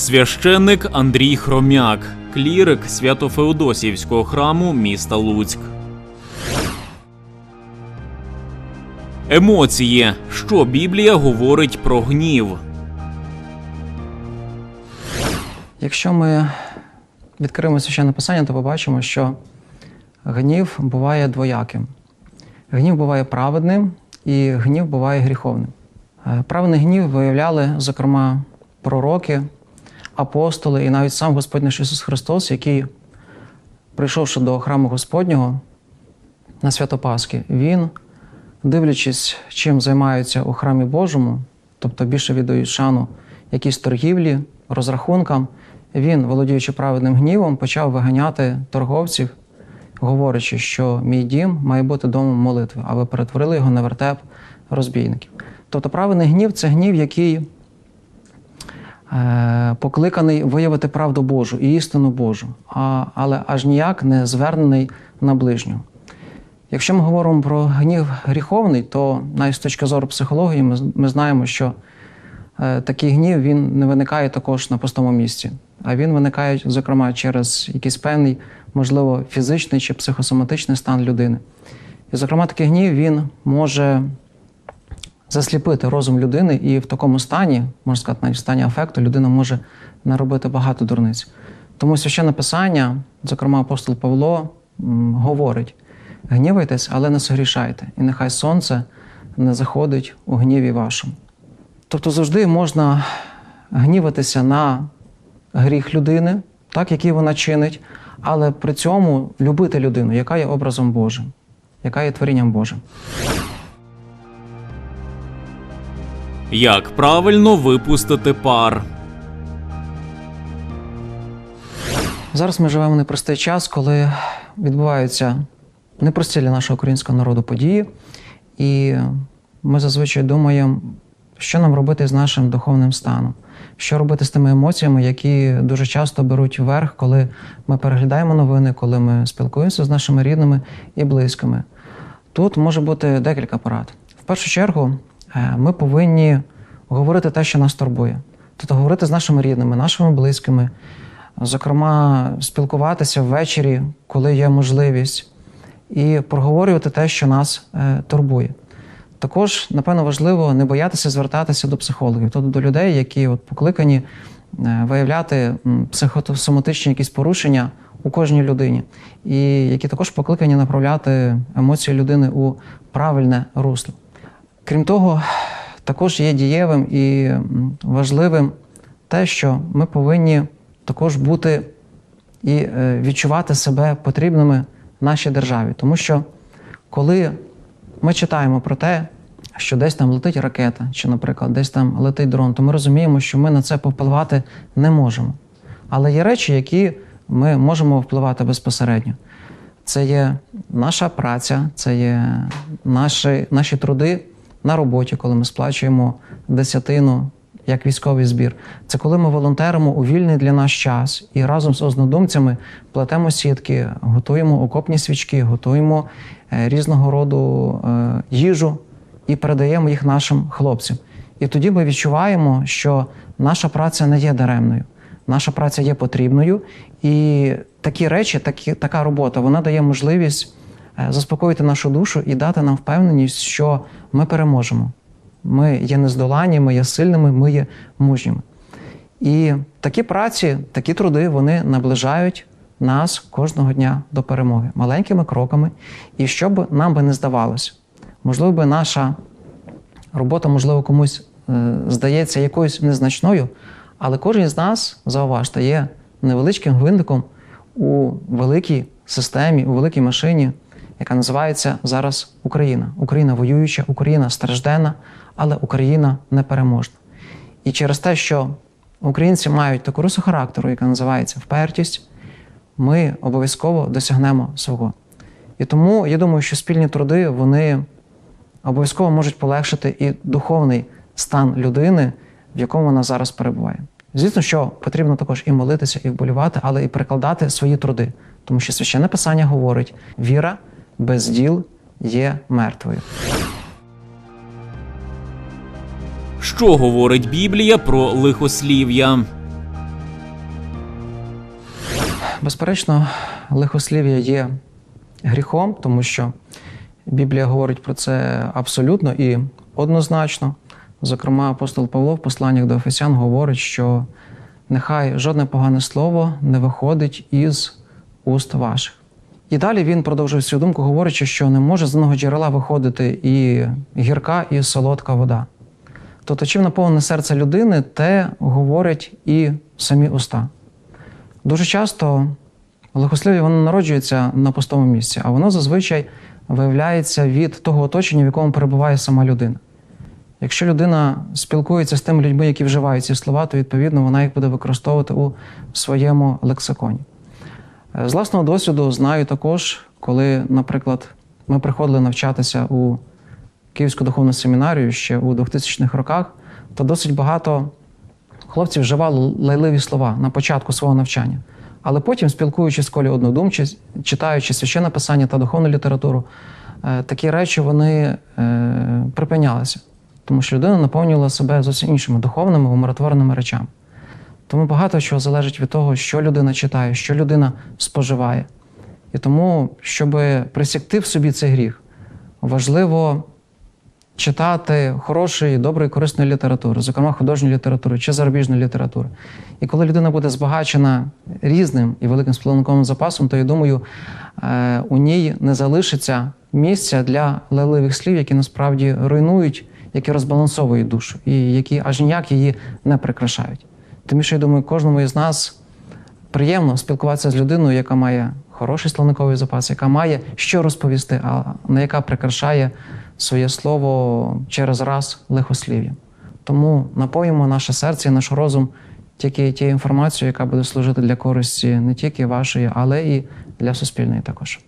Священник Андрій Хромяк, клірик Свято-Феодосіївського храму міста Луцьк. Емоції. Що Біблія говорить про гнів? Якщо ми відкриємо священне писання, то побачимо, що гнів буває двояким. Гнів буває праведним і гнів буває гріховним. Е, Праведний гнів виявляли, зокрема, пророки, апостоли і навіть сам Господь наш Ісус Христос, який, прийшовши до храму Господнього на свято Пасхи, Він, дивлячись, чим займаються у храмі Божому, тобто більше віддають шану якійсь торгівлі, розрахункам, він, володіючи праведним гнівом, почав виганяти торговців, говорячи, що мій дім має бути домом молитви, а ви перетворили його на вертеп розбійників. Тобто праведний гнів це гнів, який покликаний виявити правду Божу і істину Божу, а, але аж ніяк не звернений на ближнього. Якщо ми говоримо про гнів гріховний, то навіть з точки зору психології ми, ми знаємо, що е, такий гнів він не виникає також на пустому місці, а він виникає, зокрема, через якийсь певний, можливо, фізичний чи психосоматичний стан людини. І, зокрема, такий гнів він може засліпити розум людини, і в такому стані, можна сказати, навіть в стані афекту, людина може наробити багато дурниць. Тому священне писання, зокрема апостол Павло, говорить: гнівайтесь, але не согрішайте, і нехай сонце не заходить у гніві вашому. Тобто завжди можна гніватися на гріх людини, так, який вона чинить, але при цьому любити людину, яка є образом Божим, яка є творінням Божим. Як правильно випустити пар? Зараз ми живемо в непростий час, коли відбуваються непрості для нашого українського народу події, і ми зазвичай думаємо, що нам робити з нашим духовним станом, що робити з тими емоціями, які дуже часто беруть вверх, коли ми переглядаємо новини, коли ми спілкуємося з нашими рідними і близькими. Тут може бути декілька порад. В першу чергу, ми повинні говорити те, що нас турбує, тобто говорити з нашими рідними, нашими близькими, зокрема, спілкуватися ввечері, коли є можливість, і проговорювати те, що нас е, турбує. Також, напевно, важливо не боятися звертатися до психологів, тобто до людей, які от покликані е, виявляти психосоматичні якісь порушення у кожній людині, і які також покликані направляти емоції людини у правильне русло. Крім того, також є дієвим і важливим те, що ми повинні також бути і е, відчувати себе потрібними нашій державі. Тому що коли ми читаємо про те, що десь там летить ракета, чи, наприклад, десь там летить дрон, то ми розуміємо, що ми на це повпливати не можемо. Але є речі, які ми можемо впливати безпосередньо. Це є наша праця, це є наші, наші труди на роботі, коли ми сплачуємо десятину як військовий збір. Це коли ми волонтеримо у вільний для нас час і разом з ознодумцями плетемо сітки, готуємо окопні свічки, готуємо е, різного роду е, їжу і передаємо їх нашим хлопцям. І тоді ми відчуваємо, що наша праця не є даремною, наша праця є потрібною, і такі речі, такі, така робота, вона дає можливість заспокоїти нашу душу і дати нам впевненість, що ми переможемо. Ми є нездоланні, ми є сильними, ми є мужніми. І такі праці, такі труди, вони наближають нас кожного дня до перемоги маленькими кроками. І що б нам би не здавалося, можливо, би наша робота, можливо, комусь е, здається якоюсь незначною, але кожен з нас, зауважте, є невеличким гвинтиком у великій системі, у великій машині, яка називається зараз Україна. Україна воююча, Україна стражденна, але Україна непереможна. І через те, що українці мають таку рису характеру, яка називається впертість, ми обов'язково досягнемо свого. І тому я думаю, що спільні труди вони обов'язково можуть полегшити і духовний стан людини, в якому вона зараз перебуває. Звісно, що потрібно також і молитися, і вболівати, але і прикладати свої труди, тому що священне писання говорить: віра без діл є мертвою. Що говорить Біблія про лихослів'я? безперечно, лихослів'я є гріхом, тому що Біблія говорить про це абсолютно і однозначно. Зокрема, апостол Павло в посланнях до Ефесян говорить, що нехай жодне погане слово не виходить із уст ваших. І далі він продовжує свою думку, говорячи, що не може з одного джерела виходити і гірка, і солодка вода. Тобто, чим наповнене серце людини, те говорять і самі уста. Дуже часто лихослів'я воно народжується на пустому місці, а воно зазвичай виявляється від того оточення, в якому перебуває сама людина. Якщо людина спілкується з тими людьми, які вживають ці слова, то відповідно вона їх буде використовувати у своєму лексиконі. Е, З власного досвіду знаю також, коли, наприклад, ми приходили навчатися у Київську духовну семінарію ще у 2000-х роках, то досить багато хлопців вживали лайливі слова на початку свого навчання. Але потім, спілкуючись з колі однодумчі, читаючи священне писання та духовну літературу, е, такі речі вони е, припинялися, тому що людина наповнювала себе зовсім іншими духовними, умиротвореними речами. Тому багато чого залежить від того, що людина читає, що людина споживає. І тому, щоб присягти в собі цей гріх, важливо читати хорошої, доброї, корисної літератури, зокрема художньої літератури чи зарубіжної літератури. І коли людина буде збагачена різним і великим словниковим запасом, то я думаю, е, у ній не залишиться місця для леливих слів, які насправді руйнують, які розбалансовують душу, і які аж ніяк її не прикрашають. Тому що я думаю, кожному із нас приємно спілкуватися з людиною, яка має хороший словниковий запас, яка має що розповісти, а не яка прикрашає своє слово через раз лихослів'ям. Тому напоїмо наше серце і наш розум тільки тією інформацією, яка буде служити для користі не тільки вашої, але і для суспільної також.